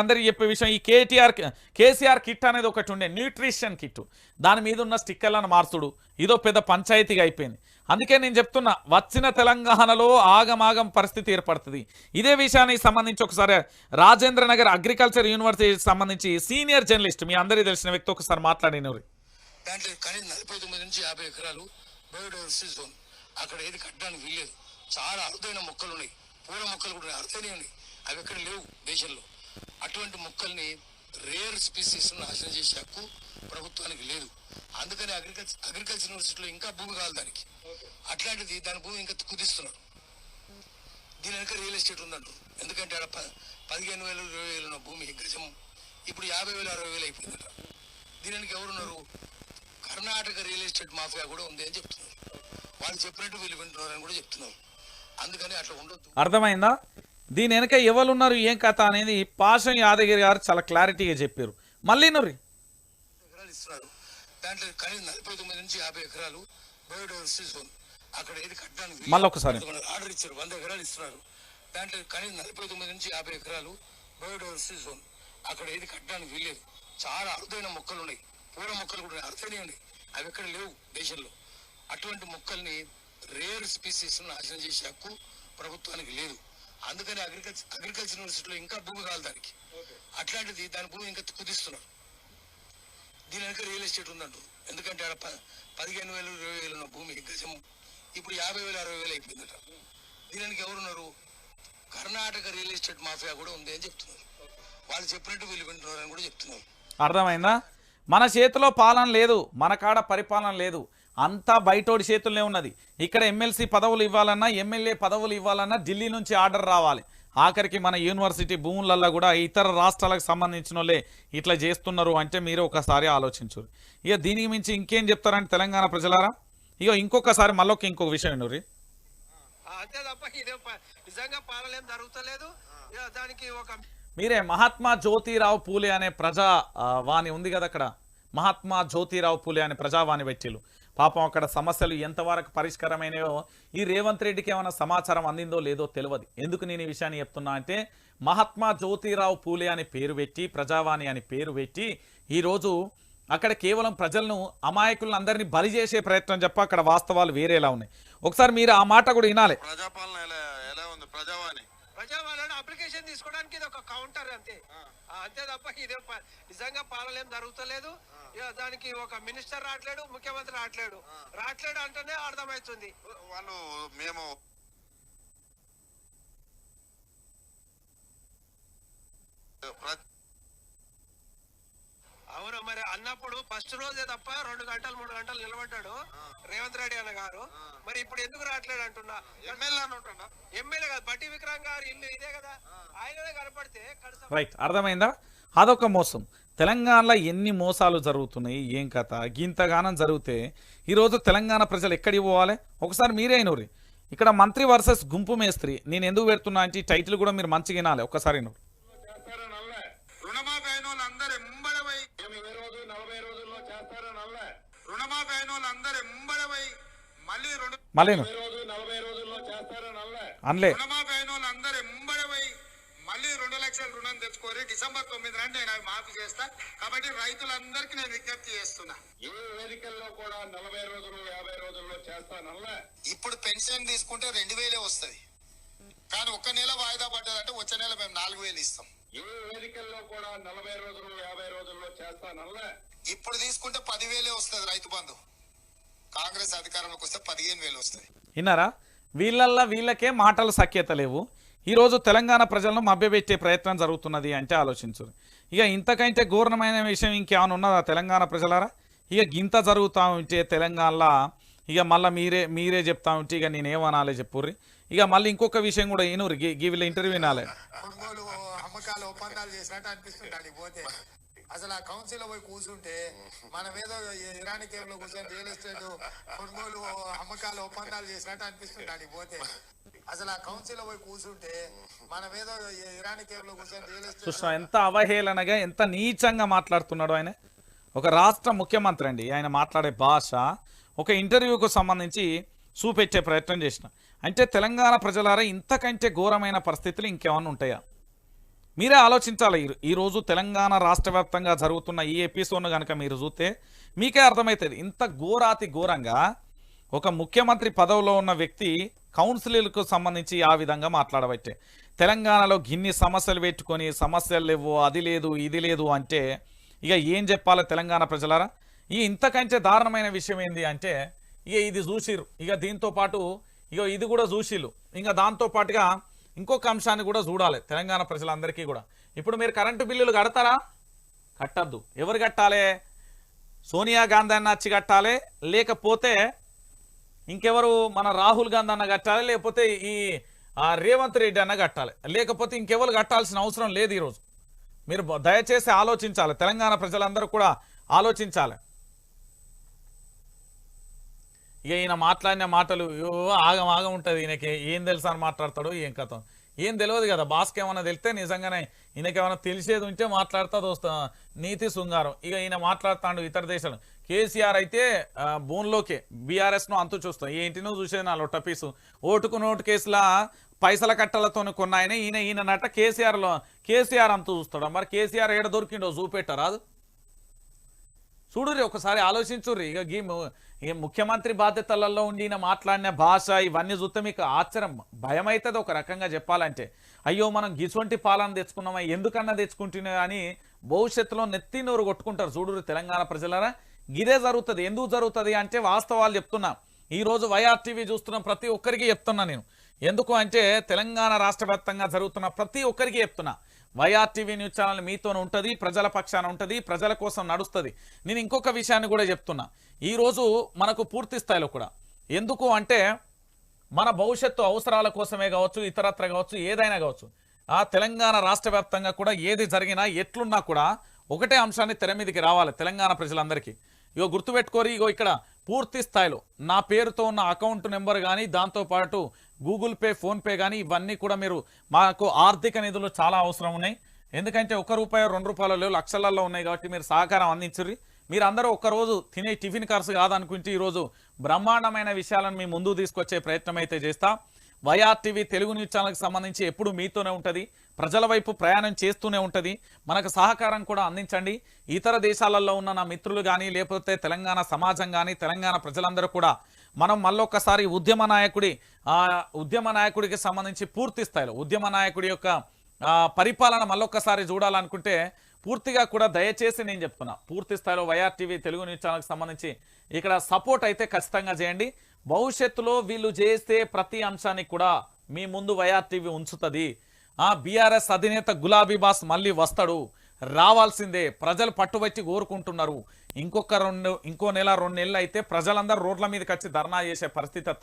అందరికి చెప్పే విషయం ఈ కేటీఆర్ కేసీఆర్ కిట్ అనేది ఒకటి ఉండే న్యూట్రిషన్ కిట్. దాని మీద ఉన్న స్టిక్కర్లను మార్చుడు. ఇదో పెద్ద పంచాయతీగా అయిపోయింది. అందుకే నేను చెప్తున్నా వచ్చిన తెలంగాణలో ఆగమాగం పరిస్థితి ఏర్పడుతుంది. ఇదే విషయానికి సంబంధించి ఒకసారి రాజేంద్ర నగర్ అగ్రికల్చర్ యూనివర్సిటీకి సంబంధించి సీనియర్ జర్నలిస్ట్ మీ అందరికీ తెలిసిన వ్యక్తి ఒకసారి మాట్లాడినవారు దాంట్లో కనీసం నలభై తొమ్మిది నుంచి యాభై ఎకరాలు బయోడైవర్సిటీ జోన్. అక్కడ ఏది కట్టడానికి వీల్లేదు. చాలా అరుదైన మొక్కలు ఉన్నాయి. పూల మొక్కలు కూడా ఉన్నాయి, అరుదైనవి ఉన్నాయి. అవి ఎక్కడ లేవు దేశంలో. అటువంటి మొక్కల్ని రేర్ స్పీసీస్ నాశనం చేసే హక్కు ప్రభుత్వానికి లేదు. అందుకని అగ్రికల్చర్ అగ్రికల్చర్ యూనివర్సిటీలో ఇంకా భూమి కావాలి దానికి. అట్లాంటిది దాని భూమి ఇంకా కుదిస్తున్నారు. దీని వెనక రియల్ ఎస్టేట్ ఉందంటారు ఎందుకంటే ఆడ పదిహేను వేలు ఇరవై వేలు ఉన్న భూమి గజం ఇప్పుడు యాభై వేలు అరవై వేలు అయిపోయిందట. దీని వెనక ఎవరున్నారు? కర్ణాటక రియల్ ఎస్టేట్ మాఫియా కూడా ఉంది అని చెప్తున్నారు. వాళ్ళు చెప్పినట్టు వీళ్ళు వింటున్నారని కూడా చెప్తున్నారు. అందుకని అట్లా ఉండొద్దు. అర్థమైందా? దీని వెనక ఎవరున్నారు ఏం కథ అనేది పాషం యాదగిరి గారు చాలా క్లారిటీగా చెప్పారు. మళ్ళీ నుర్రి. ఎకరాలు ఇస్తున్నారు. దాంట్లో కనీసం నలభై తొమ్మిది నుంచి యాభై ఎకరాలు బయోడైవర్సిటీ జోన్. అక్కడ ఏది కట్టడానికి వీలు- మళ్ళీ ఒకసారి. ఆర్డర్ ఇచ్చారు వంద ఎకరాలు ఇస్తున్నారు. దాంట్లో కనీసం నలభై తొమ్మిది నుంచి యాభై ఎకరాలు బయోడైవర్సిటీ జోన్. అక్కడ ఏది కట్టడానికి వీల్లేదు చాలా అరుదైన మొక్కలు ఉన్నాయి. పూల మొక్కలు కూడా అరుదైనవి ఉన్నాయి. అవి ఎక్కడ లేవు దేశంలో. అటువంటి మొక్కల్ని రేర్ స్పీసీస్ నాశనం చేసే హక్కు ప్రభుత్వానికి లేదు. అందుకని అగ్రికల్చర్ అగ్రికల్చర్ యూనివర్సిటీలో ఇంకా భూమి కావాలి దానికి. అట్లాంటిది దాని భూమి ఇంకా కుదిస్తున్నారు. దీని వెనక రియల్ ఎస్టేట్ ఉందంటారు ఎందుకంటే ఆడ ప- పదిహేను వేలు ఇరవై వేలు ఉన్న భూమి గజం. ఇప్పుడు యాభై వేలు అరవై వేలు అయిపోయిందట. దీని వెనక ఎవరున్నారు? కర్ణాటక రియల్ ఎస్టేట్ మాఫియా కూడా ఉంది అని చెప్తున్నారు. వాళ్ళు చెప్పినట్టు వీళ్ళు వింటున్నారని కూడా చెప్తున్నారు. అర్థమైందా? మన చేతిలో పాలన లేదు మన కాడ పరిపాలన లేదు. అంతా బయటోడి చేతుల్లోనే ఉన్నది. ఇక్కడ ఎమ్మెల్సీ పదవులు ఇవ్వాలన్నా ఎమ్మెల్యే పదవులు ఇవ్వాలన్నా ఢిల్లీ నుంచి ఆర్డర్ రావాలి. ఆఖరికి మన యూనివర్సిటీ భూములల్లో కూడా ఇతర రాష్ట్రాలకు సంబంధించిన ఇట్లా చేస్తున్నారు అంటే మీరు ఒకసారి ఆలోచించరు ఇక దీనికి మించి ఇంకేం చెప్తారంటే తెలంగాణ ప్రజలారా? ఇక ఇంకొకసారి మళ్ళొక ఇంకొక విషయం ఆ, అంతే తప్ప ఇదే ప- నిజంగా పాలన ఏం జరుగుతలేదు. ఇక దానికి ఒక మీరే మహాత్మా జ్యోతిరావు పూలే అనే ప్రజా ఆ, వాణి ఉంది కదా అక్కడ. మహాత్మా జ్యోతిరావు పూలే అనే ప్రజావాణి పెట్టిలు పాపం అక్కడ సమస్యలు ఎంతవరకు పరిష్కారమైనాయో ఈ రేవంత్ రెడ్డికి ఏమైనా సమాచారం అందిందో లేదో తెలియదు. ఎందుకు నేను ఈ విషయాన్ని చెప్తున్నా అంటే మహాత్మా జ్యోతిరావు పూలే అని పేరు పెట్టి ప్రజావాణి అని పేరు పెట్టి ఈరోజు అక్కడ కేవలం ప్రజలను అమాయకులను అందరినీ బలి చేసే ప్రయత్నం చెప్ప అక్కడ వాస్తవాలు వేరేలా ఉన్నాయి. ఒకసారి మీరు ఆ మాట కూడా వినాలి. ప్రజాపాలన ఎలా ఎలా ఉంది? ప్రజావాణి? ప్రజావాళ్ళని అప్లికేషన్ తీసుకోవడానికి ఇది ఒక కౌంటర్ అంతే. అంతే తప్ప ఇదే నిజంగా పాలన ఏం జరుగుతలేదు. దానికి ఒక మినిస్టర్ రావట్లేడు ముఖ్యమంత్రి రావట్లేడు. రావట్లేడు అంటేనే అర్థమవుతుంది. వాళ్ళు మేము ప్ర- అవును మరి అన్నప్పుడు ఫస్ట్ రోజే తప్ప రెండు గంటలు మూడు గంటలు నిలబడ్డాడు రేవంత్ రెడ్డి అన్న గారు మరి ఇప్పుడు ఎందుకు రావట్లేడు అంటున్నా? ఎమ్మెల్యే అని ఎమ్మెల్యే కదా బట్టి విక్రమ్ గారు ఇల్లు ఇదే కదా. ఆయననే కనపడితే రైట్ అర్థమైందా? అదొక మోసం. తెలంగాణలో ఎన్ని మోసాలు జరుగుతున్నాయి ఏం కథ? గింతగానం జరిగితే ఈరోజు తెలంగాణ ప్రజలు ఎక్కడికి పోవాలి? ఒకసారి మీరే అయినూరి ఇక్కడ మంత్రి వర్సెస్ గుంపు మేస్త్రి. నేను ఎందుకు పెడుతున్నా అంటే టైటిల్ కూడా మీరు మంచిగా వినాలి. ఒక్కసారి వినూరు. రుణమాఫీ అయిన వాళ్ళందరూ ఎంబడవై రుణమాఫీ అయిన వాళ్ళందరూ ఎంబడవై మళ్ళీ రెండు మళ్ళీ విను. అనలే. రుణమాఫీ అయిన వాళ్ళందరూ ఎంబడవై మళ్ళీ రెండు లక్షల రుణం తెచ్చుకోరి డిసెంబర్ తొమ్మిది రండి నేను అవి మాఫీ చేస్తా. కాబట్టి రైతులందరికీ నేను విజ్ఞప్తి చేస్తున్నా. ఏ వేదికల్లో కూడా నలభై రోజులు యాభై రోజుల్లో చేస్తానల్లా ఇప్పుడు పెన్షన్ తీసుకుంటే రెండు వేలే వస్తుంది. కానీ ఒక్క నెల వాయిదా పడ్డదంటే వచ్చే నెల మేము నాలుగు వేలు ఇస్తాం. ఏ వేదికల్లో కూడా నలభై రోజులు యాభై రోజుల్లో చేస్తానల్లా ఇప్పుడు తీసుకుంటే పదివేలే వస్తుంది రైతు బంధు. కాంగ్రెస్ అధికారంలోకి వస్తే పదిహేను వేలు వస్తుంది. విన్నారా? వీళ్ళల్లా వీళ్ళకే మాటలు సఖ్యత లేవు. ఈరోజు తెలంగాణ ప్రజలను మభ్యపెట్టే ప్రయత్నం జరుగుతున్నది అంటే ఆలోచించు ఇక ఇంతకంటే ఘోరమైన విషయం ఇంకేమైనా ఉన్నదా తెలంగాణ ప్రజలారా? ఇక గింత జరుగుతూ ఉంటే తెలంగాణలో ఇక మళ్ళీ మీరే మీరే చెప్తా ఉంటే ఇక నేనేమనాలి చెప్పుర్రి. ఇక మళ్ళీ ఇంకొక విషయం కూడా ఏనూరు గీ వీళ్ళ ఇంటర్వ్యూ వినాలి. అసలు ఆ కౌన్సిల్లో పోయి కూర్చుంటే మన మీద ఇరానీ కేవ్ కూర్చొని రియల్ ఎస్టేట్ కొనుగోలు అమ్మకాలు ఒప్పందాలు చేసినట్టు అనిపిస్తుంది అడిగి పోతే. అసలు ఆ కౌన్సిల్లో పోయి కూర్చుంటే మన మీద ఇరానీ కేవ్లో కూర్చొని రియల్ ఎస్టేట్ ఎంత అవహేళనగా ఎంత నీచంగా మాట్లాడుతున్నాడు ఆయన? ఒక రాష్ట్ర ముఖ్యమంత్రి అండి. ఆయన మాట్లాడే భాష ఒక ఇంటర్వ్యూకు సంబంధించి చూపెట్టే ప్రయత్నం చేసిన. అంటే తెలంగాణ ప్రజలారా ఇంతకంటే ఘోరమైన పరిస్థితులు ఇంకేమన్నా ఉంటాయా? మీరే ఆలోచించాలి. ఈ- ఈరోజు తెలంగాణ రాష్ట్ర వ్యాప్తంగా జరుగుతున్న ఈ ఎపిసోడ్ను కనుక మీరు చూస్తే మీకే అర్థమవుతుంది ఇంత ఘోరాతి ఘోరంగా ఒక ముఖ్యమంత్రి పదవిలో ఉన్న వ్యక్తి కౌన్సిలర్కు సంబంధించి ఆ విధంగా మాట్లాడబట్టే. తెలంగాణలో గిన్ని సమస్యలు పెట్టుకొని సమస్యలు లేవు అది లేదు ఇది లేదు అంటే ఇక ఏం చెప్పాలి తెలంగాణ ప్రజలారా? ఈ ఇంతకంటే దారుణమైన విషయం ఏంది అంటే ఇక ఇది చూసిరు ఇక దీంతో పాటు ఇక ఇది కూడా చూసిరు ఇంకా దాంతో పాటుగా ఇంకొక అంశాన్ని కూడా చూడాలి తెలంగాణ ప్రజలందరికీ కూడా. ఇప్పుడు మీరు కరెంటు బిల్లులు కడతారా? కట్టద్దు. ఎవరు కట్టాలి? సోనియా గాంధీ అన్న వచ్చి కట్టాలి? లేకపోతే ఇంకెవరు మన రాహుల్ గాంధీ అన్న కట్టాలి? లేకపోతే ఈ రేవంత్ రెడ్డి అన్న కట్టాలి? లేకపోతే ఇంకెవరు కట్టాల్సిన అవసరం లేదు ఈరోజు. మీరు దయచేసి ఆలోచించాలి. తెలంగాణ ప్రజలందరూ కూడా ఆలోచించాలి. ఇక ఈయన మాట్లాడిన మాటలు ఆగం ఆగం ఉంటుంది. ఈయనకి ఏం తెలుసా అని మాట్లాడతాడు ఏం కథ ఏం తెలియదు కదా బాస్కి ఏమైనా తెలితే నిజంగానే ఈయనకి ఏమైనా తెలిసేది ఉంటే మాట్లాడతా దోస్తా. నీతి శృంగారం. ఇక ఈయన మాట్లాడుతాడు ఇతర దేశాలు. కేసీఆర్ అయితే బోన్లోకే బీఆర్ఎస్ను అంతు చూస్తాం. ఏంటినో చూసేది నా లొట్ట పీసు ఓటుకు నోటు కేసులా పైసల కట్టలతో కొన్న ఆయన ఈయన ఈయన నట కేసీఆర్లో కేసీఆర్ అంతు చూస్తాడు? మరి కేసీఆర్ ఏడ దొరికిండో చూపెట్టరాదు చూడుర్రి ఒకసారి ఆలోచించుర్రి. ఇక గీ ఈ ముఖ్యమంత్రి బాధ్యతలలో ఉండి ఈయన మాట్లాడిన భాష ఇవన్నీ చూస్తే మీకు ఆశ్చర్యం భయం అవుతుంది ఒక రకంగా చెప్పాలంటే. అయ్యో మనం గిసువంటి పాలన తెచ్చుకున్నామా ఎందుకన్నా తెచ్చుకుంటున్నా అని భవిష్యత్తులో నెత్తి నోరు కొట్టుకుంటారు చూడురు తెలంగాణ ప్రజలరా. గిదే జరుగుతుంది ఎందుకు జరుగుతుంది అంటే వాస్తవాలు చెప్తున్నా. ఈరోజు వైఆర్ వైఆర్టీవీ చూస్తున్న ప్రతి ఒక్కరికి చెప్తున్నా నేను. ఎందుకు అంటే తెలంగాణ రాష్ట్ర వ్యాప్తంగా జరుగుతున్న ప్రతి ఒక్కరికి చెప్తున్నా. వైఆర్టీవీ న్యూస్ ఛానల్ మీతోనే ఉంటుంది ప్రజల పక్షాన ఉంటుంది ప్రజల కోసం నడుస్తుంది. నేను ఇంకొక విషయాన్ని కూడా చెప్తున్నా. ఈరోజు మనకు పూర్తి స్థాయిలో కూడా ఎందుకు అంటే మన భవిష్యత్తు అవసరాల కోసమే కావచ్చు ఇతరత్ర కావచ్చు ఏదైనా కావచ్చు ఆ తెలంగాణ రాష్ట్ర వ్యాప్తంగా కూడా ఏది జరిగినా ఎట్లున్నా కూడా ఒకటే అంశాన్ని తెర మీదకి రావాలి తెలంగాణ ప్రజలందరికీ. ఇగో గుర్తుపెట్టుకోరి ఇగో ఇక్కడ పూర్తి స్థాయిలో నా పేరుతో ఉన్న అకౌంట్ నెంబర్ కానీ దాంతోపాటు గూగుల్ పే ఫోన్పే కానీ ఇవన్నీ కూడా మీరు మాకు ఆర్థిక నిధులు చాలా అవసరం ఉన్నాయి. ఎందుకంటే ఒక రూపాయి రెండు రూపాయలు లేవు లక్షలలో ఉన్నాయి కాబట్టి మీరు సహకారం అందించరు మీరు అందరూ రోజు తినే టిఫిన్ ఖర్చు కాదనుకుంటే ఈరోజు బ్రహ్మాండమైన విషయాలను మీ ముందు తీసుకొచ్చే ప్రయత్నం అయితే చేస్తా. వైఆర్టీవీ తెలుగు న్యూస్ ఛానల్కి సంబంధించి ఎప్పుడు మీతోనే ఉంటుంది. ప్రజల వైపు ప్రయాణం చేస్తూనే ఉంటుంది. మనకు సహకారం కూడా అందించండి. ఇతర దేశాలలో ఉన్న నా మిత్రులు కానీ లేకపోతే తెలంగాణ సమాజం కానీ తెలంగాణ ప్రజలందరూ కూడా మనం మళ్ళొక్కసారి ఉద్యమ నాయకుడి ఉద్యమ నాయకుడికి సంబంధించి పూర్తి స్థాయిలో ఉద్యమ నాయకుడి యొక్క పరిపాలన మళ్ళొక్కసారి చూడాలనుకుంటే పూర్తిగా కూడా దయచేసి నేను చెప్తున్నా పూర్తి స్థాయిలో వైఆర్టీవీ తెలుగు న్యూస్ ఛానల్కి సంబంధించి ఇక్కడ సపోర్ట్ అయితే ఖచ్చితంగా చేయండి. భవిష్యత్తులో వీళ్ళు చేస్తే ప్రతి అంశానికి కూడా మీ ముందు వైఆర్టీవీ ఉంచుతుంది. ఆ బీఆర్ఎస్ అధినేత గులాబీ బాస్ మళ్ళీ వస్తాడు. రావాల్సిందే ప్రజలు పట్టుబట్టి కోరుకుంటున్నారు. ఇంకొక రెండు ఇంకో నెల రెండు నెలలు అయితే ప్రజలందరూ రోడ్ల మీదకి వచ్చి ధర్నా చేసే పరిస్థితి వస్తుంది